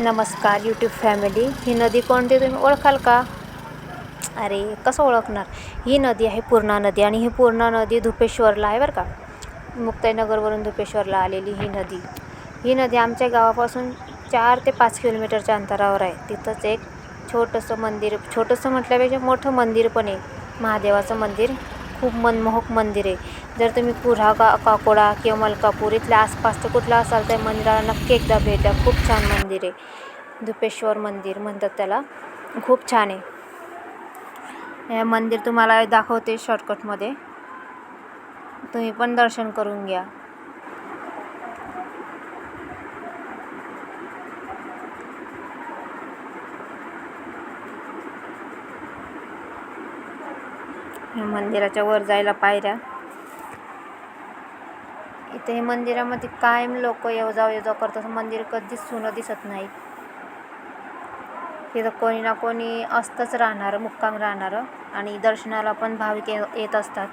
नमस्कार YouTube family ही नदी कोणती तुम्ही ओळखाल का? अरे कसं ओळखणार? ही नदी आहे पूर्णा नदी आणि ही पूर्णा नदी धुपेश्वरला आहे बरं का? मुक्ताईनगरवरून धुपेश्वरला आलेली ही नदी. ही नदी आमच्या गावापासून चार ते पाच किलोमीटरच्या अंतरावर आहे. तिथंच एक छोटंसं मंदिर छोटंसं म्हटल्यापेक्षा मोठं मंदिर पण आहे. महादेवाचं मंदिर. खूप मनमोहक मंदिर आहे. जर तुम्ही कुऱ्हा का काकोडा किंवा मलकापूर इथल्या आसपासचं कुठलं असाल तर मंदिराला नक्की एकदा भेट द्या. खूप छान मंदिर आहे. धुपेश्वर मंदिर म्हणतात त्याला. खूप छान आहे. हे मंदिर तुम्हाला दाखवते शॉर्टकटमध्ये तुम्ही पण दर्शन करून घ्या. मंदिराच्या वर जायला पायऱ्या. इथे हे मंदिरामध्ये कायम लोक येव जाव ये जाव करतात. मंदिर कधीच सुनं दिसत नाही. तिथं कोणी ना कोणी असतंच राहणारं मुक्काम राहणारं आणि दर्शनाला पण भाविक ये येत असतात.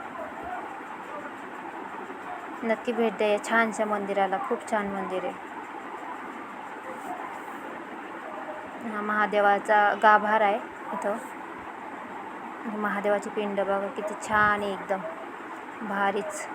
नक्की भेट द्या छानशा मंदिराला. खूप छान मंदिर आहे. हा महादेवाचा गाभार आहे इथं. महादेवाची पिंड बघा किती छान आहे एकदम. भारीच.